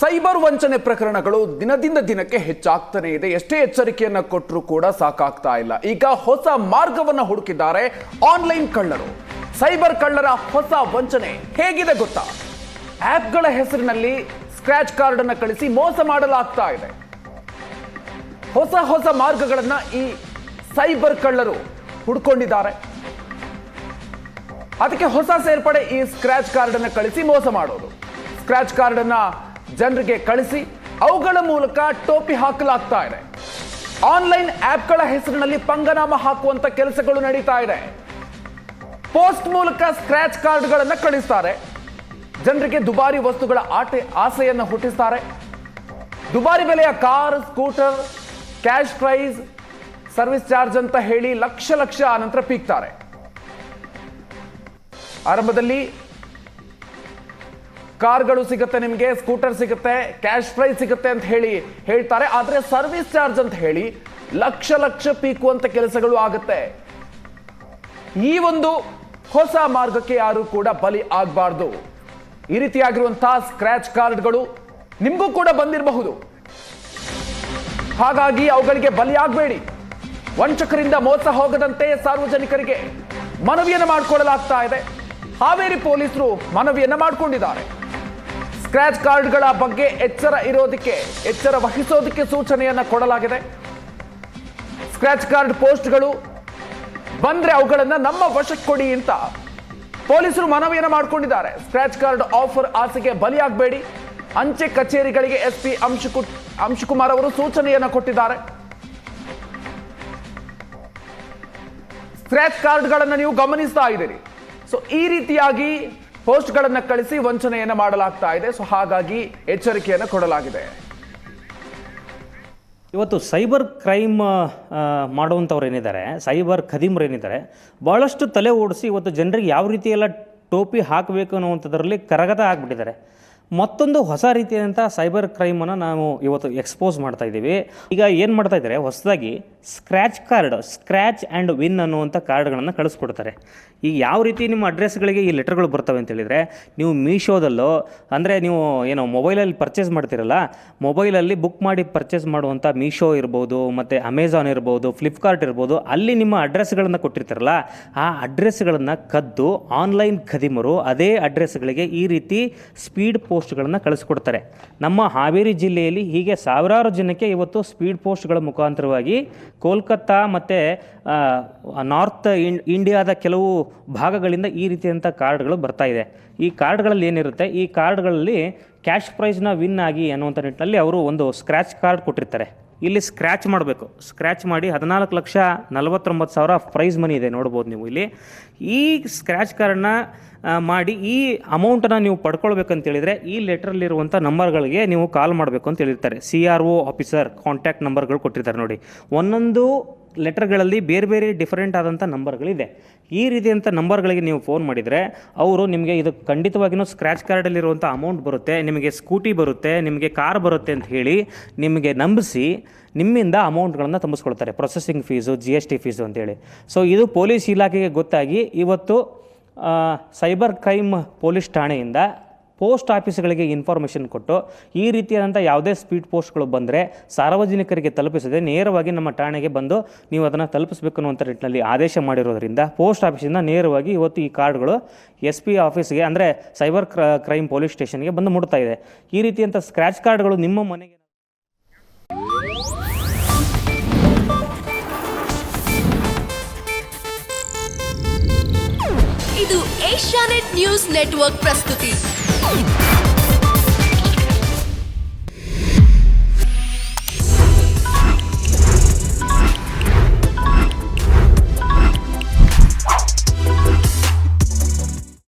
Cyber ವಂಚನೆ ಪ್ರಕರಣಗಳು ದಿನದಿಂದ ದಿನಕ್ಕೆ ಹೆಚ್ಚಾಗ್ತಾನೆ ಇದೆ. ಎಷ್ಟೇ ಎಚ್ಚರಿಕೆಯನ್ನ ಕೊಟ್ಟರೂ ಕೂಡ ಸಾಕಾಗ್ತಾ ಇಲ್ಲ. ಈಗ ಹೊಸ ಮಾರ್ಗವನ್ನ ಹುಡುಕಿದ್ದಾರೆ ಆನ್ಲೈನ್ ಕಳ್ಳರು. ಸೈಬರ್ ಕಳ್ಳರ ಹೊಸ ವಂಚನೆ ಹೇಗಿದೆ ಗೊತ್ತಾ? ಆಪ್ಗಳ ಹೆಸರಿನಲ್ಲಿ ಸ್ಕ್ರಾಚ್ ಕಾರ್ಡ್ ಅನ್ನ ಕಳಿಸಿ ಮೋಸ ಮಾಡಲಾಗ್ತಾ ಇದೆ. ಹೊಸ ಹೊಸ ಮಾರ್ಗಗಳನ್ನ ಈ ಸೈಬರ್ ಕಳ್ಳರು ಹುಡ್ಕೊಂಡಿದ್ದಾರೆ. ಅದಕ್ಕೆ ಹೊಸ ಸೇರ್ಪಡೆ ಈ ಸ್ಕ್ರಾಚ್ ಕಾರ್ಡ್ ಅನ್ನು ಕಳಿಸಿ ಮೋಸ ಮಾಡೋದು. ಸ್ಕ್ರಾಚ್ ಕಾರ್ಡ್ ಅನ್ನ ಜನರಿಗೆ ಕಳಿಸಿ ಅವುಗಳ ಮೂಲಕ ಟೋಪಿ ಹಾಕಲಾಗ್ತಾ ಇದೆ. ಆನ್ಲೈನ್ ಆಪ್ಗಳ ಹೆಸರಿನಲ್ಲಿ ಪಂಗನಾಮ ಹಾಕುವಂತ ಕೆಲಸಗಳು ನಡೀತಾ ಇದೆ. ಪೋಸ್ಟ್ ಮೂಲಕ ಸ್ಕ್ರಾಚ್ ಕಾರ್ಡ್ಗಳನ್ನ ಕಳಿಸ್ತಾರೆ. ಜನರಿಗೆ ದುಬಾರಿ ವಸ್ತುಗಳ ಆಟೆ ಆಸೆಯನ್ನು ಹುಟ್ಟಿಸ್ತಾರೆ. ದುಬಾರಿ ಬೆಲೆಯ car, scooter, cash prize, service charge ಅಂತ ಹೇಳಿ ಲಕ್ಷ ಲಕ್ಷ ಆನಂತರ ಪೀಕ್ತಾರೆ. ಆರಂಭದಲ್ಲಿ ಕಾರ್ಗಳು ಸಿಗುತ್ತೆ ನಿಮಗೆ, ಸ್ಕೂಟರ್ ಸಿಗುತ್ತೆ, ಕ್ಯಾಶ್ ಪ್ರೈಸ್ ಸಿಗುತ್ತೆ ಅಂತ ಹೇಳಿ ಹೇಳ್ತಾರೆ. ಆದರೆ ಸರ್ವಿಸ್ ಚಾರ್ಜ್ ಅಂತ ಹೇಳಿ ಲಕ್ಷ ಲಕ್ಷ ಪೀಕು ಅಂತ ಕೆಲಸಗಳು ಆಗುತ್ತೆ. ಈ ಒಂದು ಹೊಸ ಮಾರ್ಗಕ್ಕೆ ಯಾರು ಕೂಡ ಬಲಿ ಆಗಬಾರ್ದು. ಈ ರೀತಿಯಾಗಿರುವಂತಹ ಸ್ಕ್ರಾಚ್ ಕಾರ್ಡ್ಗಳು ನಿಮಗೂ ಕೂಡ ಬಂದಿರಬಹುದು. ಹಾಗಾಗಿ ಅವುಗಳಿಗೆ ಬಲಿಯಾಗಬೇಡಿ ವಂಚಕರಿಂದ ಮೋಸ ಹೋಗದಂತೆ ಸಾರ್ವಜನಿಕರಿಗೆ ಮನವಿಯನ್ನು ಮಾಡಿಕೊಳ್ಳಲಾಗ್ತಾ ಇದೆ. ಹಾವೇರಿ ಪೊಲೀಸರು ಮನವಿಯನ್ನು ಮಾಡಿಕೊಂಡಿದ್ದಾರೆ. ಸ್ಕ್ರಾಚ್ ಕಾರ್ಡ್ಗಳ ಬಗ್ಗೆ ಎಚ್ಚರ ಇರೋದಕ್ಕೆ, ಎಚ್ಚರ ವಹಿಸೋದಕ್ಕೆ ಸೂಚನೆಯನ್ನು ಕೊಡಲಾಗಿದೆ. ಸ್ಕ್ರಾಚ್ ಕಾರ್ಡ್ ಪೋಸ್ಟ್ಗಳು ಬಂದ್ರೆ ಅವುಗಳನ್ನು ನಮ್ಮ ವಶಕ್ಕೆ ಕೊಡಿ ಅಂತ ಪೊಲೀಸರು ಮನವಿಯನ್ನು ಮಾಡಿಕೊಂಡಿದ್ದಾರೆ. ಸ್ಕ್ರಾಚ್ ಕಾರ್ಡ್ ಆಫರ್ ಆಸೆಗೆ ಬಲಿಯಾಗಬೇಡಿ. ಅಂಚೆ ಕಚೇರಿಗಳಿಗೆ ಎಸ್ ಪಿ ಅಂಶಕು, ಅಂಶಕುಮಾರ್ ಅವರು ಸೂಚನೆಯನ್ನು ಕೊಟ್ಟಿದ್ದಾರೆ. ಸ್ಕ್ರಾಚ್ ಕಾರ್ಡ್ಗಳನ್ನು ನೀವು ಗಮನಿಸ್ತಾ ಇದ್ದೀರಿ. ಸೊ ಈ ರೀತಿಯಾಗಿ ಪೋಸ್ಟ್ಗಳನ್ನು ಕಳಿಸಿ ವಂಚನೆಯನ್ನ ಮಾಡಲಾಗ್ತಾ ಇದೆ. ಸೊ ಹಾಗಾಗಿ ಎಚ್ಚರಿಕೆಯನ್ನು ಕೊಡಲಾಗಿದೆ. ಇವತ್ತು ಸೈಬರ್ ಕ್ರೈಮ್ ಮಾಡುವಂಥವ್ರು ಏನಿದ್ದಾರೆ, ಸೈಬರ್ ಖದೀಮ್ರು ಏನಿದ್ದಾರೆ ಭಾಳಷ್ಟು ತಲೆ ಓಡಿಸಿ ಇವತ್ತು ಜನರಿಗೆ ಯಾವ ರೀತಿ ಎಲ್ಲ ಟೋಪಿ ಹಾಕಬೇಕು ಅನ್ನುವಂಥದ್ರಲ್ಲಿ ಕರಗತ ಆಗಿಬಿಟ್ಟಿದ್ದಾರೆ. ಮತ್ತೊಂದು ಹೊಸ ರೀತಿಯಾದಂಥ ಸೈಬರ್ ಕ್ರೈಮನ್ನು ನಾವು ಇವತ್ತು ಎಕ್ಸ್ಪೋಸ್ ಮಾಡ್ತಾ ಇದ್ದೀವಿ. ಈಗ ಏನು ಮಾಡ್ತಾ ಇದ್ದಾರೆ? ಹೊಸದಾಗಿ scratch card scratch and win ಅನ್ನುವಂಥ ಕಾರ್ಡ್ಗಳನ್ನು ಕಳಿಸ್ಕೊಡ್ತಾರೆ. ಈಗ ಯಾವ ರೀತಿ ನಿಮ್ಮ ಅಡ್ರೆಸ್ಗಳಿಗೆ ಈ ಲೆಟರ್ಗಳು ಬರ್ತವೆ ಅಂತ ಹೇಳಿದರೆ, ನೀವು ಮೀಶೋದಲ್ಲೋ, ಅಂದರೆ ನೀವು ಏನೋ ಮೊಬೈಲಲ್ಲಿ ಪರ್ಚೇಸ್ ಮಾಡ್ತೀರಲ್ಲ ಮೊಬೈಲಲ್ಲಿ ಬುಕ್ ಮಾಡಿ ಪರ್ಚೇಸ್ ಮಾಡುವಂಥ ಮೀಶೋ ಇರ್ಬೋದು, ಮತ್ತು ಅಮೆಝಾನ್ ಇರ್ಬೋದು ಫ್ಲಿಪ್ಕಾರ್ಟ್ ಇರ್ಬೋದು, ಅಲ್ಲಿ ನಿಮ್ಮ ಅಡ್ರೆಸ್ಗಳನ್ನು ಕೊಟ್ಟಿರ್ತಾರಲ್ಲ, ಆ ಅಡ್ರೆಸ್ಗಳನ್ನು ಕದ್ದು ಆನ್ಲೈನ್ ಖದಿಮರು ಅದೇ ಅಡ್ರೆಸ್ಗಳಿಗೆ ಈ ರೀತಿ ಸ್ಪೀಡ್ ಪೋಸ್ಟ್ಗಳನ್ನು ಕಳಿಸ್ಕೊಡ್ತಾರೆ. ನಮ್ಮ ಹಾವೇರಿ ಜಿಲ್ಲೆಯಲ್ಲಿ ಹೀಗೆ ಸಾವಿರಾರು ಜನಕ್ಕೆ ಇವತ್ತು ಸ್ಪೀಡ್ ಪೋಸ್ಟ್ಗಳ ಮುಖಾಂತರವಾಗಿ ಕೋಲ್ಕತ್ತಾ ಮತ್ತು ನಾರ್ತ್ ಇಂಡಿಯಾದ ಕೆಲವು ಭಾಗಗಳಿಂದ ಈ ರೀತಿಯಂಥ ಕಾರ್ಡ್ಗಳು ಬರ್ತಾ ಇದೆ. ಈ ಕಾರ್ಡ್ಗಳಲ್ಲಿ ಏನಿರುತ್ತೆ? ಈ ಕಾರ್ಡ್ಗಳಲ್ಲಿ ಕ್ಯಾಶ್ ಪ್ರೈಸ್ನ ವಿನ್ ಆಗಿ ಅನ್ನುವಂಥ ನಿಟ್ಟಿನಲ್ಲಿ ಅವರು ಒಂದು ಸ್ಕ್ರ್ಯಾಚ್ ಕಾರ್ಡ್ ಕೊಟ್ಟಿರ್ತಾರೆ. ಇಲ್ಲಿ ಸ್ಕ್ರ್ಯಾಚ್ ಮಾಡಬೇಕು. ಸ್ಕ್ರ್ಯಾಚ್ ಮಾಡಿ ಹದಿನಾಲ್ಕು ಲಕ್ಷ ನಲವತ್ತೊಂಬತ್ತು ಸಾವಿರ ಪ್ರೈಸ್ ಮನಿ ಇದೆ, ನೋಡ್ಬೋದು ನೀವು ಇಲ್ಲಿ. ಈ ಸ್ಕ್ರ್ಯಾಚ್ ಕಾರ್ಡನ್ನ ಮಾಡಿ ಈ ಅಮೌಂಟನ್ನು ನೀವು ಪಡ್ಕೊಳ್ಬೇಕಂತೇಳಿದರೆ ಈ ಲೆಟ್ರಲ್ಲಿರುವಂಥ ನಂಬರ್ಗಳಿಗೆ ನೀವು ಕಾಲ್ ಮಾಡಬೇಕು ಅಂತ ಹೇಳಿರ್ತಾರೆ. C R O officer contact ನಂಬರ್ಗಳು ಕೊಟ್ಟಿರ್ತಾರೆ ನೋಡಿ. ಒಂದೊಂದು ಲೆಟರ್ಗಳಲ್ಲಿ ಬೇರೆ ಬೇರೆ ಡಿಫರೆಂಟ್ ಆದಂಥ ನಂಬರ್ಗಳಿದೆ. ಈ ರೀತಿಯಂಥ ನಂಬರ್ಗಳಿಗೆ ನೀವು ಫೋನ್ ಮಾಡಿದರೆ ಅವರು ನಿಮಗೆ ಇದು ಖಂಡಿತವಾಗಿಯೂ ಸ್ಕ್ರ್ಯಾಚ್ ಕಾರ್ಡಲ್ಲಿರುವಂಥ ಅಮೌಂಟ್ ಬರುತ್ತೆ, ನಿಮಗೆ ಸ್ಕೂಟಿ ಬರುತ್ತೆ, ನಿಮಗೆ ಕಾರ್ ಬರುತ್ತೆ ಅಂತ ಹೇಳಿ ನಿಮಗೆ ನಂಬಿಸಿ ನಿಮ್ಮಿಂದ ಅಮೌಂಟ್ಗಳನ್ನು ತುಂಬಿಸ್ಕೊಳ್ತಾರೆ, processing fees, G S T fees ಅಂತೇಳಿ ಸೊ ಇದು ಪೊಲೀಸ್ ಇಲಾಖೆಗೆ ಗೊತ್ತಾಗಿ ಇವತ್ತು ಸೈಬರ್ ಕ್ರೈಮ್ ಪೊಲೀಸ್ ಠಾಣೆಯಿಂದ ಪೋಸ್ಟ್ ಆಫೀಸ್ಗಳಿಗೆ ಇನ್ಫಾರ್ಮೇಷನ್ ಕೊಟ್ಟು, ಈ ರೀತಿಯಾದಂಥ ಯಾವುದೇ ಸ್ಪೀಡ್ ಪೋಸ್ಟ್ಗಳು ಬಂದರೆ ಸಾರ್ವಜನಿಕರಿಗೆ ತಲುಪಿಸದೆ ನೇರವಾಗಿ ನಮ್ಮ ಠಾಣೆಗೆ ಬಂದು ನೀವು ಅದನ್ನು ತಲುಪಿಸಬೇಕು ಅನ್ನುವಂಥ ನಿಟ್ಟಿನಲ್ಲಿ ಆದೇಶ ಮಾಡಿರೋದ್ರಿಂದ ಪೋಸ್ಟ್ ಆಫೀಸಿಂದ ನೇರವಾಗಿ ಇವತ್ತು ಈ ಕಾರ್ಡ್ಗಳು ಎಸ್ ಪಿ ಆಫೀಸ್ಗೆ ಅಂದರೆ ಸೈಬರ್ ಕ್ರ, ಕ್ರೈಮ್ ಪೊಲೀಸ್ ಸ್ಟೇಷನ್ಗೆ ಬಂದು ಮುಟ್ತಾ ಇದೆ. ಈ ರೀತಿಯಂಥ ಸ್ಕ್ರ್ಯಾಚ್ ಕಾರ್ಡ್ಗಳು ನಿಮ್ಮ ಮನೆಗೆ ಇದು ಏಷ್ಯಾನೆಟ್ ನ್ಯೂಸ್ ನೆಟ್ವರ್ಕ್ ಪ್ರಸ್ತುತಿ. Oh!